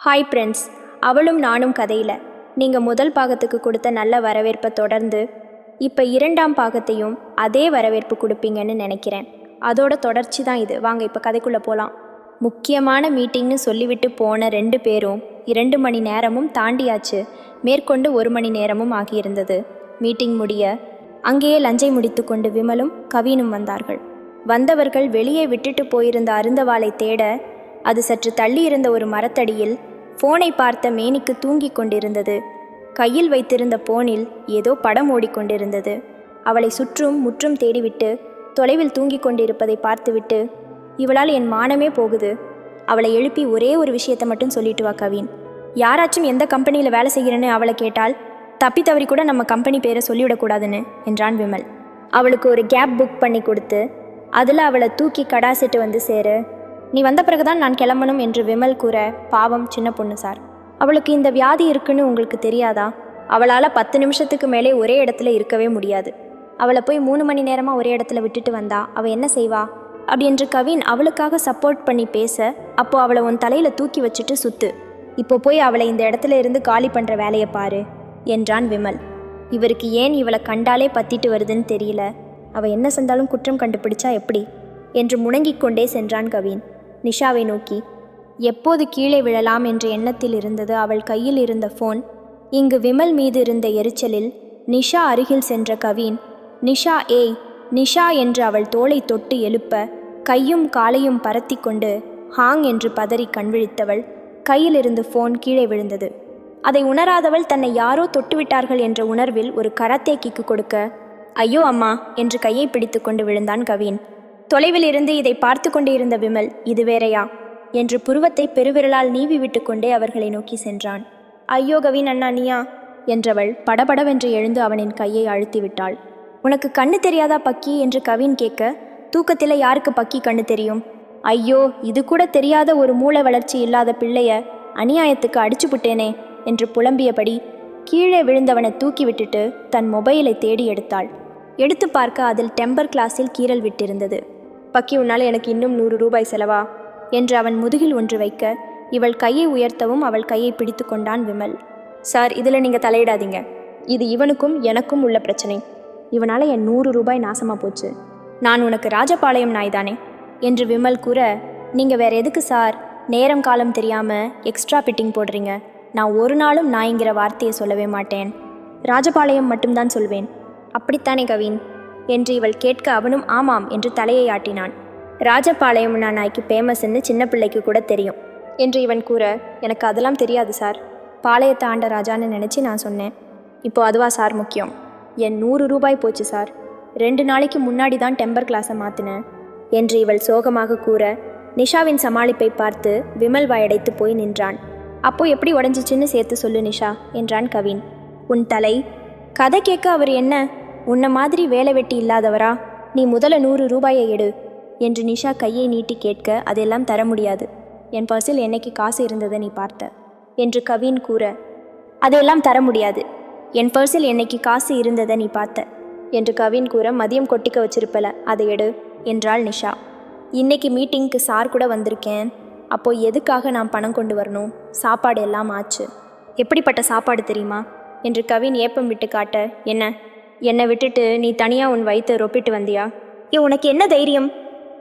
Hi friends அவளும் நானும் கதையில். நீங்கள் முதல் பாகத்துக்கு கொடுத்த நல்ல வரவேற்பை தொடர்ந்து இப்போ இரண்டாம் பாகத்தையும் அதே வரவேற்பு கொடுப்பீங்கன்னு நினைக்கிறேன். அதோட தொடர்ச்சி தான் இது. வாங்க இப்போ கதைக்குள்ளே போகலாம் முக்கியமான மீட்டிங்னு சொல்லிவிட்டு போன ரெண்டு பேரும் இரண்டு மணி நேரமும் தாண்டியாச்சு. மேற்கொண்டு ஒரு மணி நேரமும் ஆகியிருந்தது. மீட்டிங் முடிய அங்கேயே லஞ்சை முடித்துக்கொண்டு விமலும் கவினும் வந்தார்கள். வந்தவர்கள் வெளியே விட்டுட்டு போயிருந்த அருந்தவாளை தேட அது சற்று தள்ளி இருந்த ஒரு மரத்தடியில் போனை பார்த்த மேனிக்கு தூங்கிக் கொண்டிருந்தது. கையில் வைத்திருந்த போனில் ஏதோ படம் ஓடிக்கொண்டிருந்தது அவளை சுற்றும் முற்றும் தேடிவிட்டு தொலைவில் தூங்கிக் கொண்டிருப்பதை பார்த்துவிட்டு இவளால் என் மானமே போகுது. அவளை எழுப்பி ஒரே ஒரு விஷயத்தை மட்டும் சொல்லிட்டு வா கவின். யாராச்சும் எந்த கம்பெனியில் வேலை செய்கிறேன்னு அவளை கேட்டால் தப்பி தவறி கூட நம்ம கம்பெனி பேரை சொல்லிவிடக்கூடாதுன்னு என்றான் விமல். அவளுக்கு ஒரு கேப் புக் பண்ணி கொடுத்து அதில் அவளை தூக்கி கடாசிட்டு வந்து சேரு. நீ வந்த பிறகுதான் நான் கிளம்பணும் என்று விமல் கூற பாவம் சின்ன பொண்ணு சார். அவளுக்கு இந்த வியாதி இருக்குன்னு உங்களுக்கு தெரியாதா? அவளால் பத்து நிமிஷத்துக்கு மேலே ஒரே இடத்துல இருக்கவே முடியாது. அவளை போய் மூணு மணி நேரமாக ஒரே இடத்துல விட்டுட்டு வந்தா அவள் என்ன செய்வா? அப்படி என்று கவின் அவளுக்காக சப்போர்ட் பண்ணி பேச அப்போ அவளை உன் தலையில் தூக்கி வச்சுட்டு சுத்து. இப்போ போய் அவளை இந்த இடத்துல இருந்து காலி பண்ணுற வேலையை பாரு என்றான் விமல். இவருக்கு ஏன் இவளை கண்டாலே பத்திட்டு வருதுன்னு தெரியல. அவள் என்ன செஞ்சாலும் குற்றம் கண்டுபிடிச்சா எப்படி? என்று முணங்கிக் கொண்டே சென்றான் கவின். நிஷாவை நோக்கி எப்போது கீழே விழலாம் என்ற எண்ணத்தில் இருந்தது அவள் கையில் இருந்த ஃபோன் இங்கு விமல் மீது இருந்த எரிச்சலில் நிஷா அருகில் சென்ற கவின் நிஷா ஏய் நிஷா என்று அவள் தோளை தொட்டு எழுப்ப கையும் காலையும் பரத்தி கொண்டு ஹாங் என்று பதறி கண்விழித்தவள் கையிலிருந்து ஃபோன் கீழே விழுந்தது. அதை உணராதவள் தன்னை யாரோ தொட்டுவிட்டார்கள் என்ற உணர்வில் ஒரு கராத்தே கிக்கு கொடுக்க ஐயோ அம்மா என்று கையை பிடித்து கொண்டு விழுந்தான் கவின். தொலைவில் இருந்து இதை பார்த்து கொண்டிருந்த விமல் இது வேறையா என்று புருவத்தை பெருவிரலால் நீவி விட்டு கொண்டே அவர்களை நோக்கி சென்றான். ஐயோ கவின் அண்ணா நீயா என்றவள் படபடவென்று எழுந்து அவனின் கையை அழுத்தி விட்டாள். உனக்கு கண்ணு தெரியாதா பக்கி என்று கவின் கேட்க தூக்கத்தில் யாருக்கு பக்கி கண்ணு தெரியும் ஐயோ இது கூட தெரியாத ஒரு மூளை வளர்ச்சி இல்லாத பிள்ளைய அநியாயத்துக்கு அடிச்சுபுட்டேனே என்று புலம்பியபடி கீழே விழுந்தவனை தூக்கி விட்டுட்டு தன் மொபைலை தேடி எடுத்தாள். எடுத்து பார்க்க அதில் டெம்பர் கிளாஸில் கீறல் விட்டிருந்தது. பக்கி உன்னால் எனக்கு இன்னும் நூறு ரூபாய் செலவா? என்று அவன் முதுகில் ஒன்று வைக்க இவள் கையை உயர்த்தவும் அவள் கையை பிடித்து கொண்டான் விமல். சார் இதில் நீங்கள் தலையிடாதீங்க. இது இவனுக்கும் எனக்கும் உள்ள பிரச்சனை. இவனால் என் நூறு ரூபாய் நாசமாக போச்சு. நான் உனக்கு ராஜபாளையம் நாய்தானே? என்று விமல் கூற நீங்கள் வேற எதுக்கு சார்? நேரம் காலம் தெரியாமல் எக்ஸ்ட்ரா பிட்டிங் போடுறீங்க. நான் ஒரு நாளும் நாய்ங்கிற வார்த்தையை சொல்லவே மாட்டேன். ராஜபாளையம் மட்டும்தான் சொல்வேன். அப்படித்தானே கவின்? என்று இவள் கேட்க அவனும் ஆமாம் என்று தலையை ஆட்டினான் ராஜபாளையம் நாய்க்கு ஃபேமஸ்ன்னு சின்ன பிள்ளைக்கு கூட தெரியும் என்று இவன் கூற எனக்கு அதெல்லாம் தெரியாது சார். பாளையத்தை ஆண்ட ராஜான்னு நினச்சி நான் சொன்னேன். இப்போ அதுவா சார் முக்கியம். என் நூறு ரூபாய் போச்சு சார். ரெண்டு நாளைக்கு முன்னாடி தான் டெம்பர் கிளாஸை மாற்றினேன் என்று இவள் சோகமாக கூற நிஷாவின் சமாளிப்பை பார்த்து விமல் வாயடைத்து போய் நின்றான். அப்போ எப்படி உடஞ்சிச்சின்னு சேர்த்து சொல்லு நிஷா என்றான் கவின். உன் தலை? கதை கேட்க அவர் என்ன? உன்ன மாதிரி வேலை வெட்டி இல்லாதவரா? நீ முதல்ல நூறு ரூபாயை எடு. என்று நிஷா கையை நீட்டி கேட்க அதெல்லாம் தர முடியாது. என் பர்சில் என்னைக்கு காசு இருந்ததை நீ பார்த்த. என்று கவின் கூற அதையெல்லாம் தர முடியாது. என் பர்சில் என்னைக்கு காசு இருந்ததை நீ பார்த்த. என்று கவின் கூற மதியம் கொட்டிக்க வச்சிருப்பல அதை எடு என்றாள் நிஷா. இன்னைக்கு மீட்டிங்க்கு சார் கூட வந்திருக்கேன். அப்போ எதுக்காக நான் பணம் கொண்டு வரணும்? சாப்பாடு எல்லாம் ஆச்சு. எப்படிப்பட்ட சாப்பாடு தெரியுமா? என்று கவின் ஏப்பம் விட்டு காட்ட என்ன? என்னை விட்டுட்டு நீ தனியாக உன் வயிற்று ரொப்பிட்டு வந்தியா? ஏ உனக்கு என்ன தைரியம்?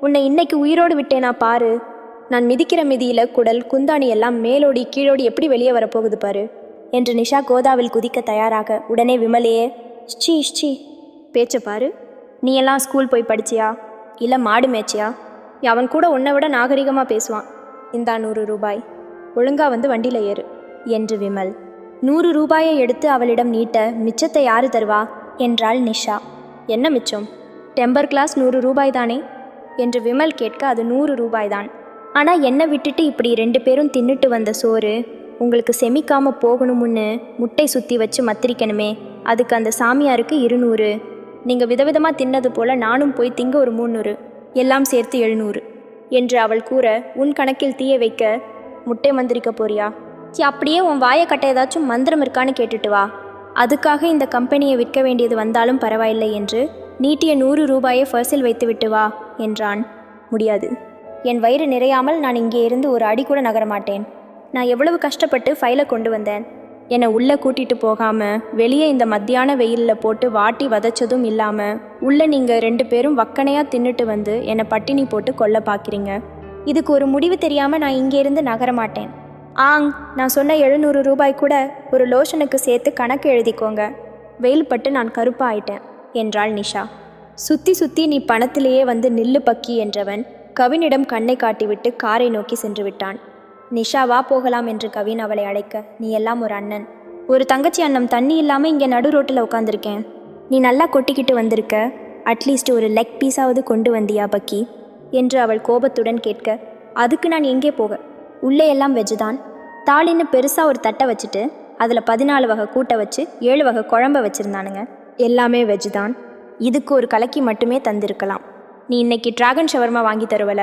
உன்னை இன்னைக்கு உயிரோடு விட்டேனா பாரு. நான் மிதிக்கிற மிதியில் குடல் குந்தாணி எல்லாம் மேலோடி கீழோடி எப்படி வெளியே வரப்போகுது பாரு? என்று நிஷா கோதாவில் குதிக்க தயாராக உடனே விமலையே ஸ்ச்சி ஸ்ச்சி பேச்ச பாரு. நீ எல்லாம் ஸ்கூல் போய் படிச்சியா? இல்லை மாடு மேய்ச்சியா? அவன் கூட உன்னை விட நாகரிகமாக பேசுவான். இந்தா நூறு ரூபாய். ஒழுங்கா வந்து வண்டியில் ஏறு. என்று விமல். நூறு ரூபாயை எடுத்து அவளிடம் நீட்ட மிச்சத்தை யாரு தருவா? என்றாள் நிஷா. என்ன மிச்சம்? டெம்பர் கிளாஸ் நூறு ரூபாய் தானே என்று விமல் கேட்க அது நூறு ரூபாய்தான். ஆனால் என்னை விட்டுட்டு இப்படி ரெண்டு பேரும் தின்னுட்டு வந்த சோறு? உங்களுக்கு செமிக்காமல் போகணும்னு முட்டை சுற்றி வச்சு மத்திரிக்கணுமே. அதுக்கு அந்த சாமியாருக்கு இருநூறு. நீங்கள் விதவிதமாக தின்னது போல் நானும் போய் திங்க ஒரு முந்நூறு எல்லாம் சேர்த்து எழுநூறு. என்று அவள் கூற உன் கணக்கில் தீய வைக்க முட்டை மந்திரிக்க போறியா? சி அப்படியே உன் வாயை கட்ட ஏதாச்சும் மந்திரம் இருக்கான்னு கேட்டுட்டு வா. அதுக்காக இந்த கம்பெனியை விற்க வேண்டியது வந்தாலும் பரவாயில்லை என்று நீட்டிய நூறு ரூபாயை ஃபர்ஸில் வைத்து விட்டு வா என்றான். முடியாது. என் வயிறு நிறையாமல் நான் இங்கே இருந்து ஒரு அடி கூட நகர மாட்டேன் நான் எவ்வளவு கஷ்டப்பட்டு ஃபைலை கொண்டு வந்தேன். என்னை உள்ளே கூட்டிகிட்டு போகாமல் வெளியே இந்த மத்தியான வெயிலில் போட்டு வாட்டி வதச்சதும் இல்லாமல் உள்ளே நீங்கள் ரெண்டு பேரும் வக்கனையாக தின்னுட்டு வந்து என்னை பட்டினி போட்டு கொல்ல பார்க்குறீங்க இதுக்கு ஒரு முடிவு தெரியாமல் நான் இங்கேருந்து நகர மாட்டேன் ஆங் நான் சொன்ன எழுநூறு ரூபாய் கூட ஒரு லோஷனுக்கு சேர்த்து கணக்கு எழுதிக்கோங்க. வெயில் பட்டு நான் கருப்பாயிட்டேன் என்றாள் நிஷா. சுத்தி சுத்தி நீ பணத்திலேயே வந்து நில்லு பக்கி என்றவன் கவினிடம் கண்ணை காட்டிவிட்டு காரை நோக்கி சென்று விட்டான். நிஷா வா போகலாம் என்று கவின் அவளை அழைக்க நீ எல்லாம் ஒரு அண்ணன். ஒரு தங்கச்சி அண்ணம் தண்ணி இல்லாமல் இங்கே நடு ரோட்டில் உட்காந்துருக்கேன் நீ நல்லா கொட்டிக்கிட்டு வந்திருக்க. அட்லீஸ்ட் ஒரு லெக் பீஸாவது கொண்டு வந்தியா பக்கி? என்று அவள் கோபத்துடன் கேட்க அதுக்கு நான் எங்கே போக? உள்ளே எல்லாம் தான் தாளின்னு பெருசாக ஒரு தட்டை வச்சுட்டு அதில் பதினாலு வகை கூட்டை வச்சு ஏழு வகை குழம்ப வச்சுருந்தானுங்க. எல்லாமே வெஜ் தான் இதுக்கு ஒரு கலக்கி மட்டுமே தந்திருக்கலாம். நீ இன்னைக்கு டிராகன் ஷவர்மா வாங்கி தருவல?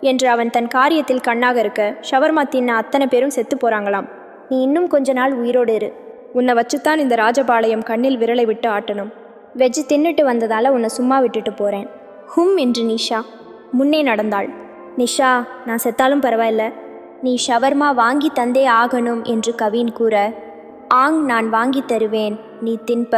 என்று அவன் தன் காரியத்தில் கண்ணாக இருக்க ஷவர்மா தின்ன அத்தனை பேரும் செத்து போகிறாங்களாம் நீ இன்னும் கொஞ்ச நாள் உயிரோடு இரு. உன்னை வச்சுத்தான் இந்த ராஜபாளையம் கண்ணில் விரலை விட்டு ஆட்டணும். வெஜ்ஜு தின்னுட்டு வந்ததால உன்னை சும்மா விட்டுட்டு போகிறேன் ஹும் என்று நிஷா முன்னே நடந்தாள். நிஷா நான் செத்தாலும் பரவாயில்ல. நீ ஷவர்மா வாங்கி தந்தே ஆகணும் என்று கவின் கூற ஆங் நான் வாங்கி தருவேன் நீ தின்ப.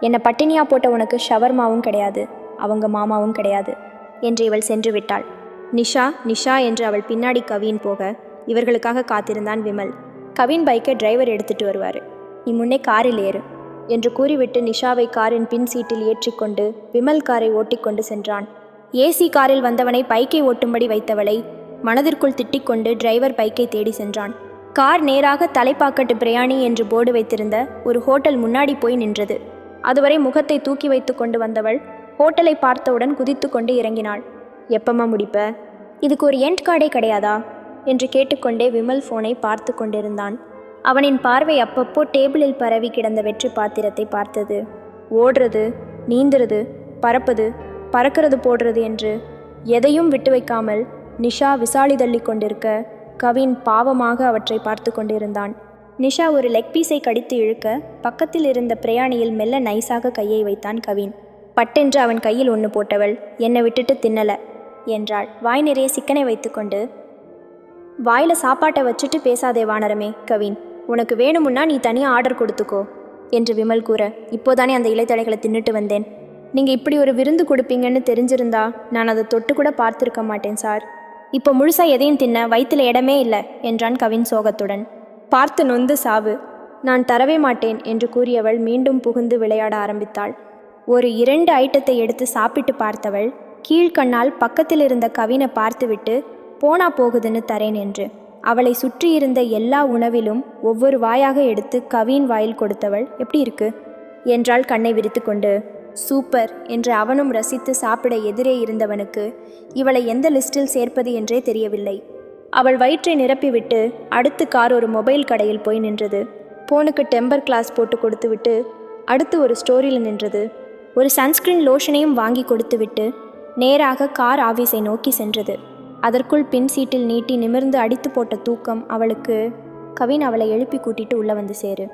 என்னை பட்டினியா போட்ட உனக்கு ஷவர்மாவும் கிடையாது அவங்க மாமாவும் கிடையாது என்று இவள் சென்று விட்டாள். நிஷா நிஷா என்று அவள் பின்னாடி கவின் போக இவர்களுக்காக காத்திருந்தான் விமல். கவின் பைக்கை டிரைவர் எடுத்துட்டு வருவார். நீ முன்னே காரில் ஏறு என்று கூறிவிட்டு நிஷாவை காரின் பின் சீட்டில் ஏற்றிக்கொண்டு விமல் காரை ஓட்டிக்கொண்டு சென்றான். ஏசி காரில் வந்தவனை பைக்கை ஓட்டும்படி வைத்தவளை மனதிற்குள் திட்டிக்கொண்டு டிரைவர் பைக்கை தேடி சென்றான். கார் நேராக தலைப்பாக்கட்டு பிரயாணி என்று போர்டு வைத்திருந்த ஒரு ஹோட்டல் முன்னாடி போய் நின்றது. அதுவரை முகத்தை தூக்கி வைத்து கொண்டு வந்தவள் ஹோட்டலை பார்த்தவுடன் குதித்து கொண்டு இறங்கினாள். எப்பமா முடிப்ப? இதுக்கு ஒரு எண்ட் கார்டே கிடையாதா? என்று கேட்டுக்கொண்டே விமல் ஃபோனை பார்த்து கொண்டிருந்தான். அவனின் பார்வை அப்பப்போ டேபிளில் பரவி கிடந்த வெற்றி பாத்திரத்தை பார்த்தது. ஓடுறது நீந்துறது பறப்பது பறக்கிறது போடுறது என்று எதையும் விட்டு வைக்காமல் நிஷா விசாலி தள்ளி கொண்டிருக்க கவின் பாவமாக அவற்றை பார்த்து கொண்டிருந்தான். நிஷா ஒரு லெக் பீஸை கடித்து இழுக்க பக்கத்தில் இருந்த பிரயாணியில் மெல்ல நைஸாக கையை வைத்தான் கவின். பட்டென்று அவன் கையில் ஒன்று போட்டவள் என்னை விட்டுட்டு தின்னல என்றாள். வாய் நிறைய சிக்கனை வைத்துக்கொண்டு வாயில் சாப்பாட்டை வச்சுட்டு பேசாதே வானரமே கவின். உனக்கு வேணுமுன்னா நீ தனியாக ஆர்டர் கொடுத்துக்கோ என்று விமல் கூற இப்போதானே அந்த இலைத்தடைகளை தின்னுட்டு வந்தேன். நீங்கள் இப்படி ஒரு விருந்து கொடுப்பீங்கன்னு தெரிஞ்சிருந்தா நான் அதை தொட்டு கூட பார்த்துருக்க மாட்டேன் சார் இப்போ முழுசாக எதையும் தின்ன வயிற்றுல இடமே இல்லை என்றான் கவின் சோகத்துடன். பார்த்து நொந்து சாவு. நான் தரவே மாட்டேன் என்று கூறியவள் மீண்டும் புகுந்து விளையாட ஆரம்பித்தாள். ஒரு இரண்டு ஐட்டத்தை எடுத்து சாப்பிட்டு பார்த்தவள் கீழ்கண்ணால் பக்கத்தில் இருந்த கவினை பார்த்துவிட்டு போனா போகுதுன்னு தரேன் என்று. அவளை சுற்றியிருந்த எல்லா உணவிலும் ஒவ்வொரு வாயாக எடுத்து கவின் வாயில் கொடுத்தவள் எப்படி இருக்கு? என்றாள் கண்ணை விரித்து கொண்டு சூப்பர் என்று அவனும் ரசித்து சாப்பிட எதிரே இருந்தவனுக்கு இவளை எந்த லிஸ்டில் சேர்ப்பது என்றே தெரியவில்லை. அவள் வயிற்றை நிரப்பிவிட்டு அடுத்து கார் ஒரு மொபைல் கடையில் போய் நின்றது. போனுக்கு டெம்பர் கிளாஸ் போட்டு கொடுத்துவிட்டு அடுத்து ஒரு ஸ்டோரியில் நின்றது. ஒரு சன்ஸ்கிரீன் லோஷனையும் வாங்கி கொடுத்துவிட்டு நேராக கார் ஆஃபீஸை நோக்கி சென்றது. அதற்குள் பின் சீட்டில் நீட்டி நிமிர்ந்து அடித்து போட்ட தூக்கம் அவளுக்கு கவின் அவளை எழுப்பி கூட்டிட்டு உள்ள வந்து சேரு.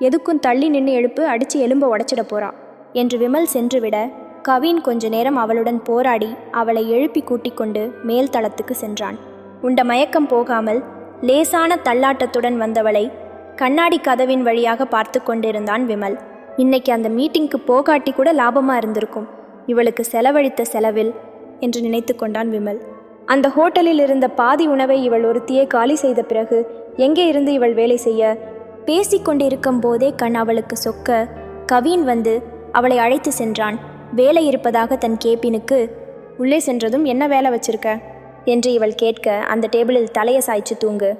எதுக்கும் தள்ளி நின்று எழுப்பு அடிச்சு எலும்ப உடச்சிட போறா. என்று விமல் சென்றுவிட கவின் கொஞ்ச நேரம் அவளுடன் போராடி அவளை எழுப்பி கூட்டிக் கொண்டு மேல் தளத்துக்கு சென்றான். உண்ட மயக்கம் போகாமல் லேசான தள்ளாட்டத்துடன் வந்தவளை கண்ணாடி கதவின் வழியாக பார்த்து கொண்டிருந்தான் விமல். இன்னைக்கு அந்த மீட்டிங்க்கு போகாட்டி கூட லாபமா இருந்திருக்கும். இவளுக்கு செலவழித்த செலவில் என்று நினைத்து கொண்டான் விமல். அந்த ஹோட்டலில் இருந்த பாதி உணவை இவள் ஒருத்தியே காலி செய்த பிறகு எங்கே இருந்து இவள் வேலை செய்ய? பேசிக்கொண்டிருக்கும் போதே கண் அவளுக்கு சொக்க. கவின் வந்து அவளை அழைத்து சென்றான். வேலை இருப்பதாக தன் கேபினுக்கு உள்ளே சென்றதும் என்ன வேலை வச்சிருக்க? என்று இவள் கேட்க அந்த டேபிளில் தலையை சாய்ச்சி தூங்கு.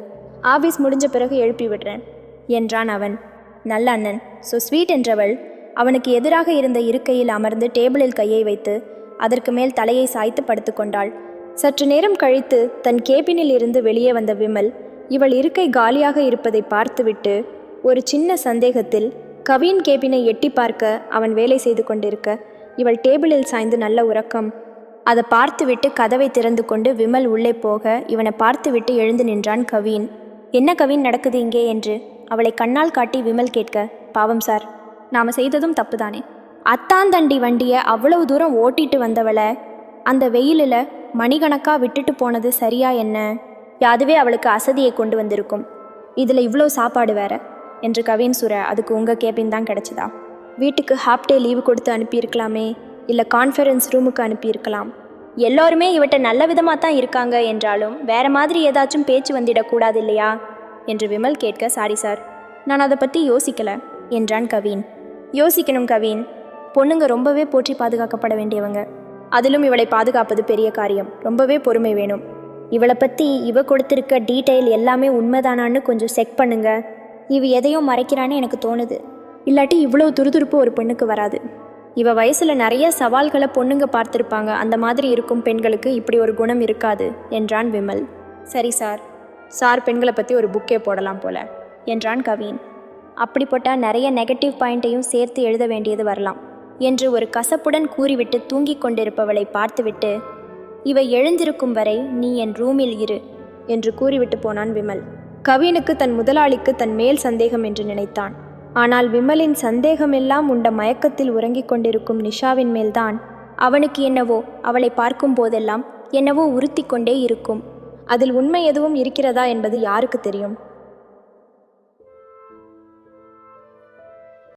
ஆபீஸ் முடிஞ்ச பிறகு எழுப்பி விடுறேன் என்றான் அவன். நல்ல அண்ணன் ஸோ ஸ்வீட் என்றவள். அவனுக்கு எதிராக இருந்த இருக்கையில் அமர்ந்து டேபிளில் கையை வைத்து அதற்கு மேல் தலையை சாய்த்து படுத்துக்கொண்டாள் சற்று நேரம் கழித்து தன் கேபினில் இருந்து வெளியே வந்த விமல் இவள் இருக்கை காலியாக இருப்பதை பார்த்துவிட்டு ஒரு சின்ன சந்தேகத்தில் கவின் கேபினை எட்டி பார்க்க அவன் வேலை செய்து கொண்டிருக்க இவள் டேபிளில் சாய்ந்து நல்ல உறக்கம். அதை பார்த்துவிட்டு கதவை திறந்து கொண்டு விமல் உள்ளே போக இவனை பார்த்துவிட்டு எழுந்து நின்றான் கவின். என்ன கவின் நடக்குது இங்கே? என்று அவளை கண்ணால் காட்டி விமல் கேட்க பாவம் சார் நாம செய்ததும் தப்புதானே. அத்தாந்தண்டி வண்டியை அவ்வளவு தூரம் ஓட்டிட்டு வந்தவளை அந்த வெயிலில் மணிகணக்காக விட்டுட்டு போனது சரியா என்ன? அதுவே அவளுக்கு அசதியை கொண்டு வந்திருக்கும். இதில் இவ்வளோ சாப்பாடு வேற. என்று கவின் சுர அதுக்கு உங்கள் கேபின் தான் கிடச்சிதா? வீட்டுக்கு ஹாஃப் டே லீவு கொடுத்து அனுப்பியிருக்கலாமே இல்லை கான்ஃபரன்ஸ் ரூமுக்கு அனுப்பியிருக்கலாம். எல்லோருமே இவட்ட நல்ல விதமாக தான் இருக்காங்க என்றாலும் வேற மாதிரி ஏதாச்சும் பேச்சு வந்திடக்கூடாது இல்லையா? என்று விமல் கேட்க சாரி சார் நான் அதை பற்றி யோசிக்கல என்றான் கவின். யோசிக்கணும் கவின். பொண்ணுங்க ரொம்பவே போற்றி பாதுகாக்கப்பட வேண்டியவங்க. அதிலும் இவளை பாதுகாப்பது பெரிய காரியம். ரொம்பவே பொறுமை வேணும். இவளை பற்றி இவ கொடுத்துருக்க டீட்டெயில் எல்லாமே உண்மைதானான்னு கொஞ்சம் செக் பண்ணுங்கள் இவ எதையும் மறைக்கிறான்னு எனக்கு தோணுது. இல்லாட்டி இவ்வளோ துருதுருப்பு ஒரு பெண்ணுக்கு வராது. இவ வயசில் நிறைய சவால்களை பொண்ணுங்க பார்த்துருப்பாங்க. அந்த மாதிரி இருக்கும் பெண்களுக்கு இப்படி ஒரு குணம் இருக்காது என்றான் விமல். சரி சார். சார் பெண்களை பற்றி ஒரு புக்கே போடலாம் போல என்றான் கவின். அப்படி போட்டால் நிறைய நெகட்டிவ் பாயிண்ட்டையும் சேர்த்து எழுத வேண்டியது வரலாம் என்று ஒரு கசப்புடன் கூறிவிட்டு தூங்கிக் கொண்டிருப்பவளை பார்த்துவிட்டு இவை எழுந்திருக்கும் வரை நீ என் ரூமில் இரு என்று கூறிவிட்டு போனான் விமல். கவினுக்கு தன் முதலாளிக்கு தன் மேல் சந்தேகம் என்று நினைத்தான். ஆனால் விமலின் சந்தேகமெல்லாம் உண்ட மயக்கத்தில் உறங்கிக் கொண்டிருக்கும் நிஷாவின் மேல்தான். அவனுக்கு என்னவோ அவளை பார்க்கும் போதெல்லாம் என்னவோ உறுத்தி கொண்டே இருக்கும். அதில் உண்மை எதுவும் இருக்கிறதா என்பது யாருக்கு தெரியும்?